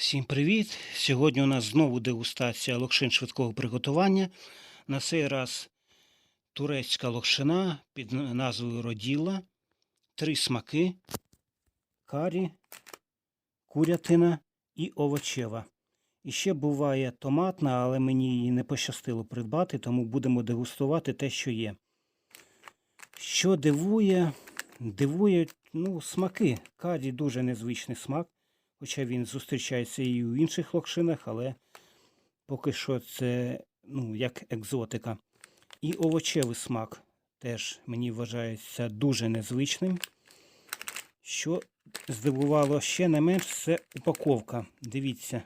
Всім привіт! Сьогодні у нас знову дегустація локшин швидкого приготування. На цей раз турецька локшина під назвою Роділа, три смаки, карі, курятина і овочева. І ще буває томатна, але мені її не пощастило придбати, тому будемо дегустувати те, що є. Що дивує, дивує ну, смаки. Карі дуже незвичний смак. Хоча він зустрічається і у інших локшинах, але поки що це ну, як екзотика. І овочевий смак теж мені вважається дуже незвичним. Що здивувало ще не менш, це упаковка. Дивіться.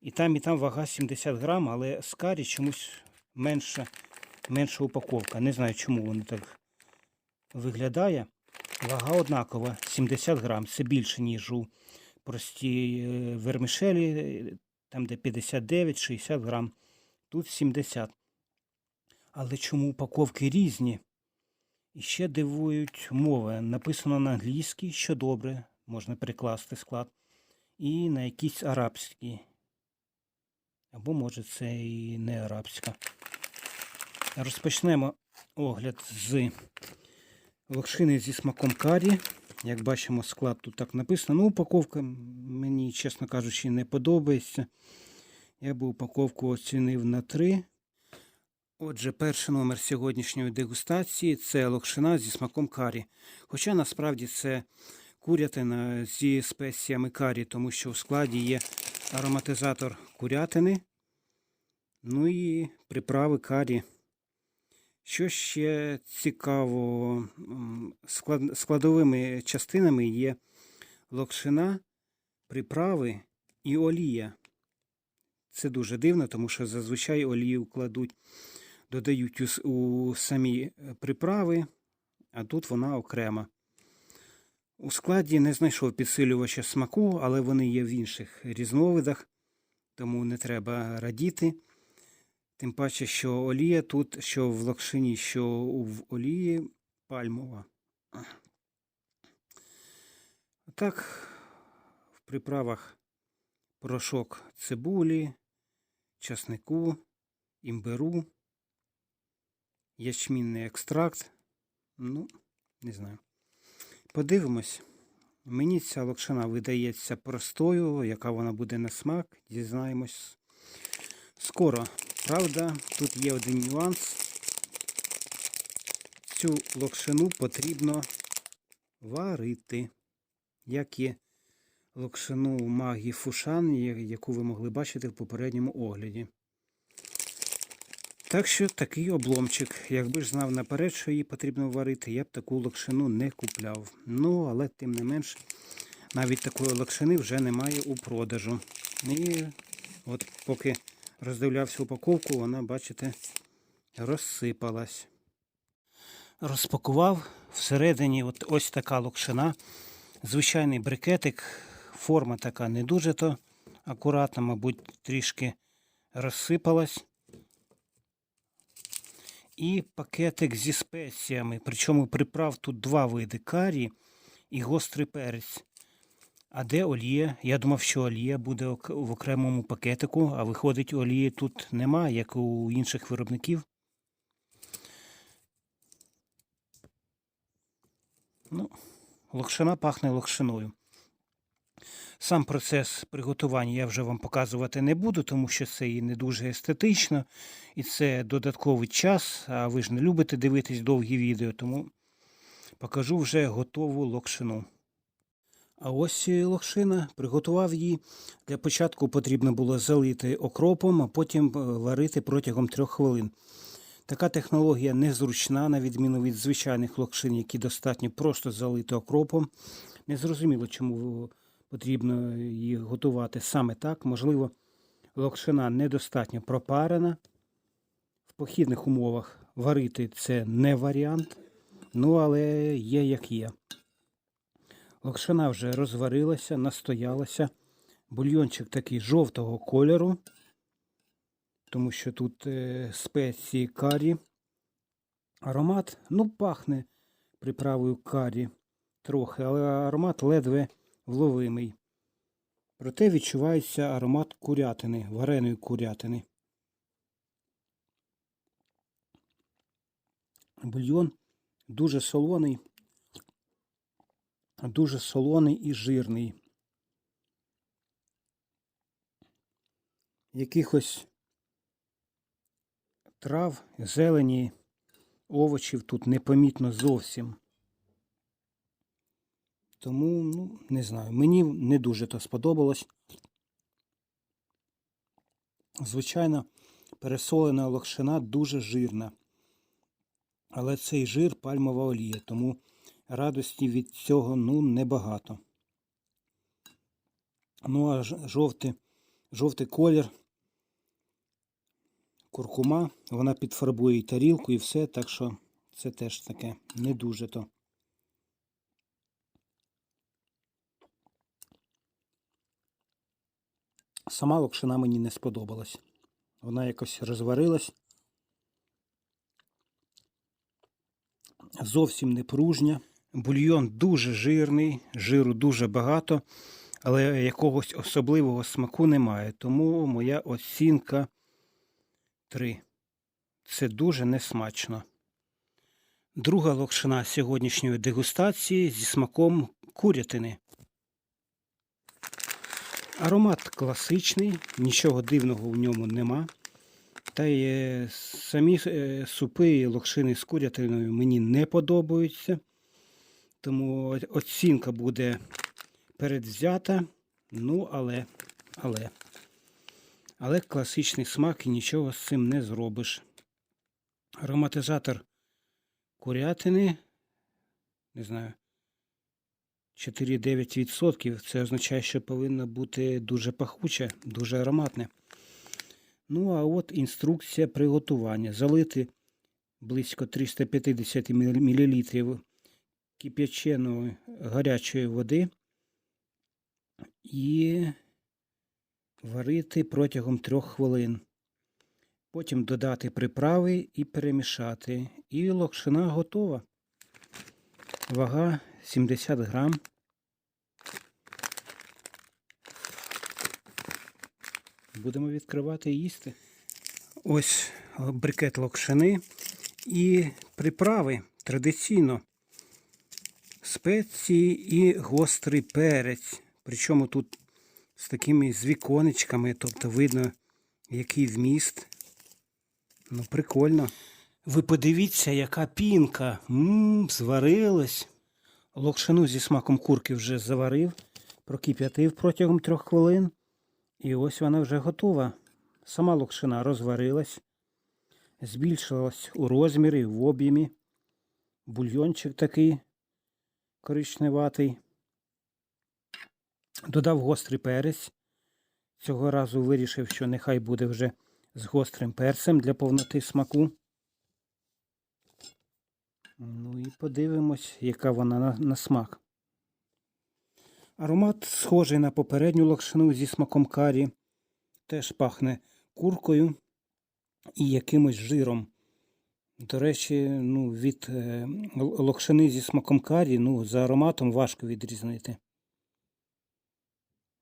І там, і там вага 70 грам, але з карі чомусь менша, менша упаковка. Не знаю, чому воно так виглядає. Вага однакова 70 грам. Це більше, ніж у простій е, вермішелі, е, там де 59-60 грам. Тут 70. Але чому упаковки різні? І ще дивують мови. Написано на англійській, що добре, можна перекласти склад, і на якийсь арабський. Або може це і не арабська. Розпочнемо огляд з локшини зі смаком карі. Як бачимо, склад тут так написано. Ну, упаковка мені, чесно кажучи, не подобається. Я би упаковку оцінив на 3. Отже, перший номер сьогоднішньої дегустації це локшина зі смаком карі. Хоча насправді це курятина зі спеціями карі, тому що в складі є ароматизатор курятини. Ну і приправи карі. Що ще цікаво, склад- складовими частинами є локшина, приправи і олія. Це дуже дивно, тому що зазвичай олію кладуть, додають у, у самі е, приправи, а тут вона окрема. У складі не знайшов підсилювача смаку, але вони є в інших різновидах, тому не треба радіти. Тим паче, що олія тут, що в локшині, що в олії пальмова. Так, в приправах порошок цибулі, часнику, імбиру, ячмінний екстракт. Ну, не знаю. Подивимось. Мені ця локшина видається простою, яка вона буде на смак, дізнаємось скоро. Правда, тут є один нюанс. Цю локшину потрібно варити, як і локшину магії Фушан, яку ви могли бачити в попередньому огляді. Так що такий обломчик. Якби ж знав наперед, що її потрібно варити, я б таку локшину не купляв. Ну, але тим не менш, навіть такої локшини вже немає у продажу. І от поки роздивлявся упаковку, вона, бачите, розсипалась. Розпакував всередині от ось така локшина. Звичайний брикетик, форма така не дуже то акуратна, мабуть, трішки розсипалась. І пакетик зі спеціями. Причому приправ тут два види карі і гострий перець. А де олія? Я думав, що олія буде в окремому пакетику, а виходить, олії тут немає, як у інших виробників. Ну, локшина пахне локшиною. Сам процес приготування я вже вам показувати не буду, тому що це і не дуже естетично, і це додатковий час, а ви ж не любите дивитись довгі відео, тому покажу вже готову локшину. А ось і локшина. Приготував її. Для початку потрібно було залити окропом, а потім е, варити протягом трьох хвилин. Така технологія незручна, на відміну від звичайних локшин, які достатньо просто залити окропом. Незрозуміло, чому потрібно її готувати саме так. Можливо, локшина недостатньо пропарена. В похідних умовах варити це не варіант. Ну, але є як є. Локшина вже розварилася, настоялася. Бульйончик такий жовтого кольору, тому що тут е, спеції карі. Аромат, ну, пахне приправою карі трохи, але аромат ледве вловимий. Проте відчувається аромат курятини, вареної курятини. Бульйон дуже солоний, дуже солоний і жирний. Якихось трав, зелені, овочів тут непомітно зовсім. Тому, ну, не знаю, мені не дуже то сподобалось. Звичайно, пересолена локшина дуже жирна. Але цей жир пальмова олія, тому радості від цього ну, небагато. Ну а жовтий, жовтий колір, куркума, вона підфарбує і тарілку, і все, так що це теж таке не дуже то. Сама локшина мені не сподобалась. Вона якось розварилась. Зовсім не пружня. Бульйон дуже жирний, жиру дуже багато, але якогось особливого смаку немає. Тому моя оцінка 3. Це дуже несмачно. Друга локшина сьогоднішньої дегустації зі смаком курятини. Аромат класичний, нічого дивного в ньому нема. Та й е, самі е, супи і локшини з курятиною мені не подобаються. Тому оцінка буде передвзята. Ну, але, але. Але класичний смак і нічого з цим не зробиш. Ароматизатор курятини, не знаю, 4-9%. Це означає, що повинно бути дуже пахуче, дуже ароматне. Ну, а от інструкція приготування. Залити близько 350 мл кип'яченої гарячої води і варити протягом 3 хвилин. Потім додати приправи і перемішати. І локшина готова. Вага 70 грам. Будемо відкривати і їсти. Ось брикет локшини і приправи традиційно. Спеції і гострий перець. Причому тут з такими з віконечками, тобто видно, який вміст. Ну, прикольно. Ви подивіться, яка пінка. Мм, зварилась. Локшину зі смаком курки вже заварив, прокип'ятив протягом трьох хвилин. І ось вона вже готова. Сама локшина розварилась, збільшилась у розмірі, в об'ємі. Бульйончик такий коричневатий. Додав гострий перець. Цього разу вирішив, що нехай буде вже з гострим перцем для повноти смаку. Ну і подивимось, яка вона на, на смак. Аромат схожий на попередню локшину зі смаком карі. Теж пахне куркою і якимось жиром. До речі, ну, від е, локшини зі смаком карі ну, за ароматом важко відрізнити.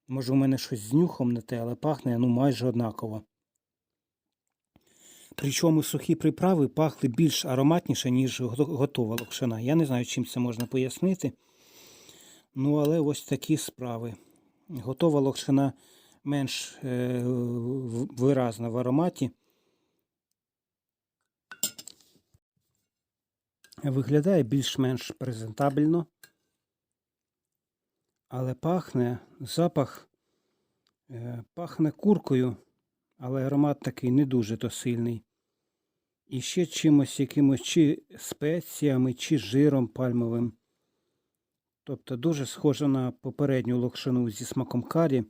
Може, у мене щось з нюхом не те, але пахне ну, майже однаково. Причому сухі приправи пахли більш ароматніше, ніж готова локшина. Я не знаю, чим це можна пояснити. Ну, але ось такі справи. Готова локшина менш е, виразна в ароматі. Виглядає більш-менш презентабельно. Але пахне запах, е, пахне куркою, але аромат такий не дуже то сильний. І ще чимось якимось чи спеціями, чи жиром пальмовим. Тобто дуже схоже на попередню локшину зі смаком карі,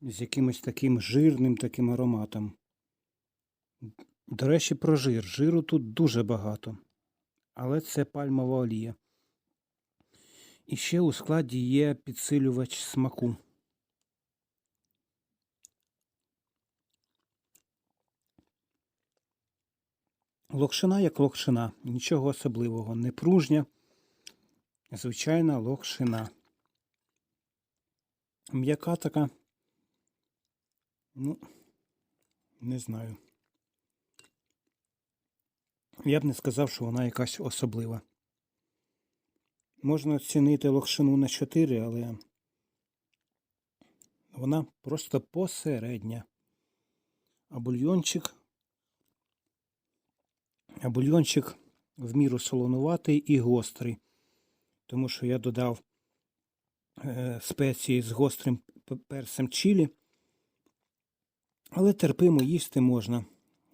з якимось таким жирним таким ароматом. До речі, про жир. Жиру тут дуже багато, але це пальмова олія. І ще у складі є підсилювач смаку. Локшина як локшина, нічого особливого, не пружня, звичайна локшина. М'яка така. Ну, не знаю. Я б не сказав, що вона якась особлива. Можна оцінити локшину на 4, але вона просто посередня. А бульйончик. А бульйончик в міру солонуватий і гострий. Тому що я додав е, спеції з гострим перцем чилі. Але терпимо їсти можна.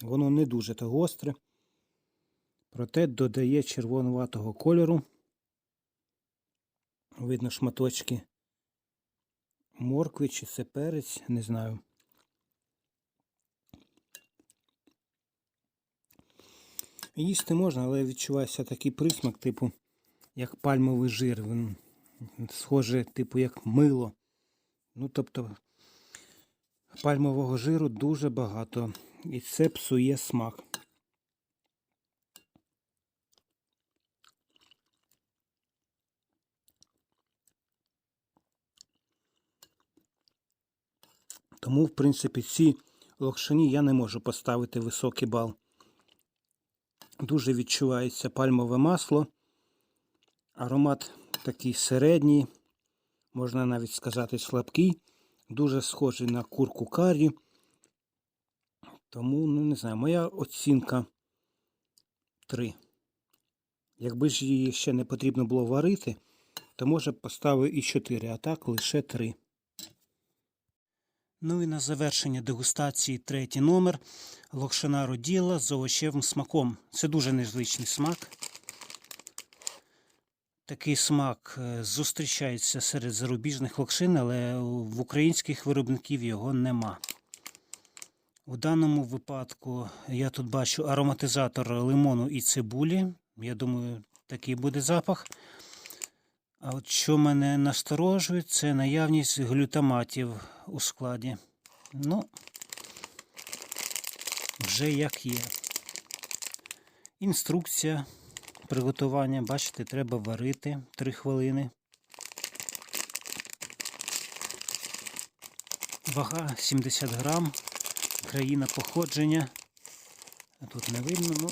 Воно не дуже то гостре. Проте додає червонуватого кольору. Видно шматочки моркви чи це перець, не знаю. Їсти можна, але відчувається такий присмак, типу, як пальмовий жир. Він схоже, типу, як мило. Ну, тобто, пальмового жиру дуже багато. І це псує смак. Тому, в принципі, ці локшині я не можу поставити високий бал. Дуже відчувається пальмове масло. Аромат такий середній, можна навіть сказати слабкий. Дуже схожий на курку карі. Тому, ну не знаю, моя оцінка 3. Якби ж її ще не потрібно було варити, то може поставив і 4, а так лише 3. Ну і на завершення дегустації третій номер локшина роділа з овочевим смаком. Це дуже незвичний смак. Такий смак е, зустрічається серед зарубіжних локшин, але в українських виробників його нема. У даному випадку я тут бачу ароматизатор лимону і цибулі. Я думаю, такий буде запах. А от що мене насторожує, це наявність глютаматів у складі. Ну, вже як є. Інструкція приготування, бачите, треба варити 3 хвилини. Вага 70 грам, країна походження. Тут не видно, ну,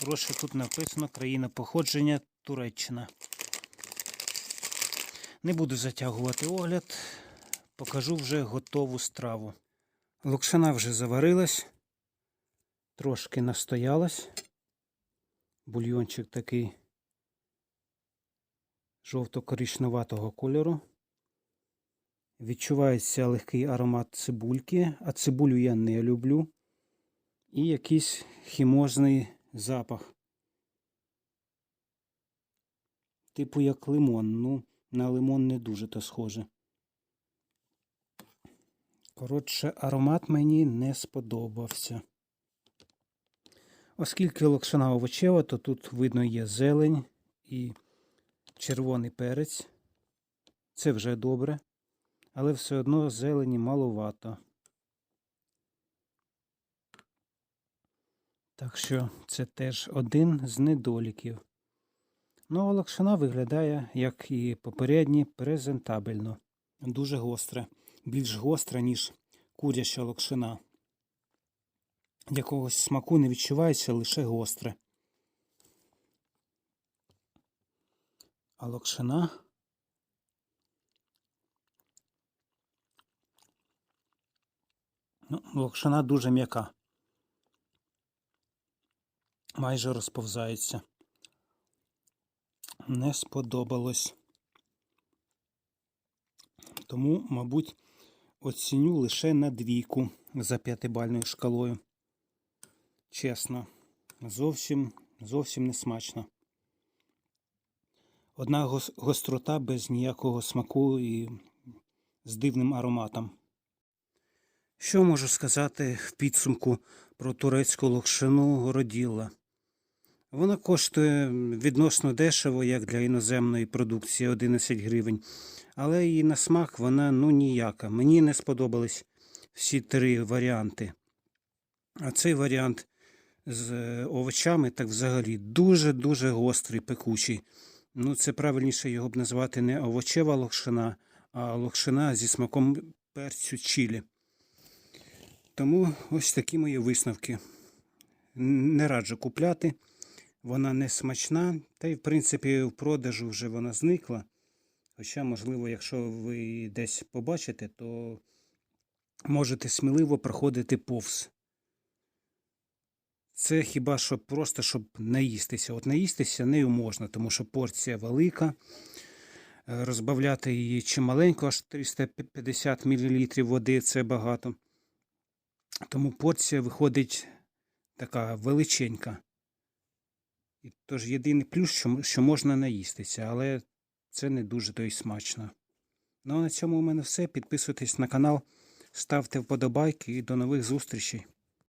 проще тут написано країна походження Туреччина. Не буду затягувати огляд, покажу вже готову страву. Локшина вже заварилась, трошки настоялась. Бульйончик такий жовто-коричневатого кольору. Відчувається легкий аромат цибульки, а цибулю я не люблю. І якийсь хімозний запах. Типу як лимон. Ну, на лимон не дуже то схоже. Коротше, аромат мені не сподобався. Оскільки локшина овочева, то тут видно є зелень і червоний перець. Це вже добре, але все одно зелені маловато. Так що це теж один з недоліків. Ну, а локшина виглядає, як і попередні, презентабельно. Дуже гостре, більш гостре, ніж куряча локшина. Якогось смаку не відчувається лише гостре. А локшина. Ну, локшина дуже м'яка. Майже розповзається. Не сподобалось. Тому, мабуть, оціню лише на двійку за п'ятибальною шкалою. Чесно, зовсім зовсім не смачно. Одна гострота без ніякого смаку і з дивним ароматом. Що можу сказати в підсумку про турецьку локшину городіла? Вона коштує відносно дешево, як для іноземної продукції 11 гривень. Але і на смак вона ну ніяка. Мені не сподобались всі три варіанти. А цей варіант з е, овочами так взагалі дуже-дуже гострий, пекучий. Ну, це правильніше його б назвати не овочева локшина, а локшина зі смаком перцю чилі. Тому ось такі мої висновки. Не раджу купляти. Вона не смачна, та й в принципі в продажу вже вона зникла. Хоча, можливо, якщо ви десь побачите, то можете сміливо проходити повз. Це хіба що просто, щоб наїстися. От наїстися нею можна, тому що порція велика. Е, Розбавляти її чималенько, аж 350 мл води це багато. Тому порція виходить така величенька. І тож єдиний плюс, що, що можна наїстися, але це не дуже то й смачно. Ну а на цьому у мене все. Підписуйтесь на канал, ставте вподобайки і до нових зустрічей.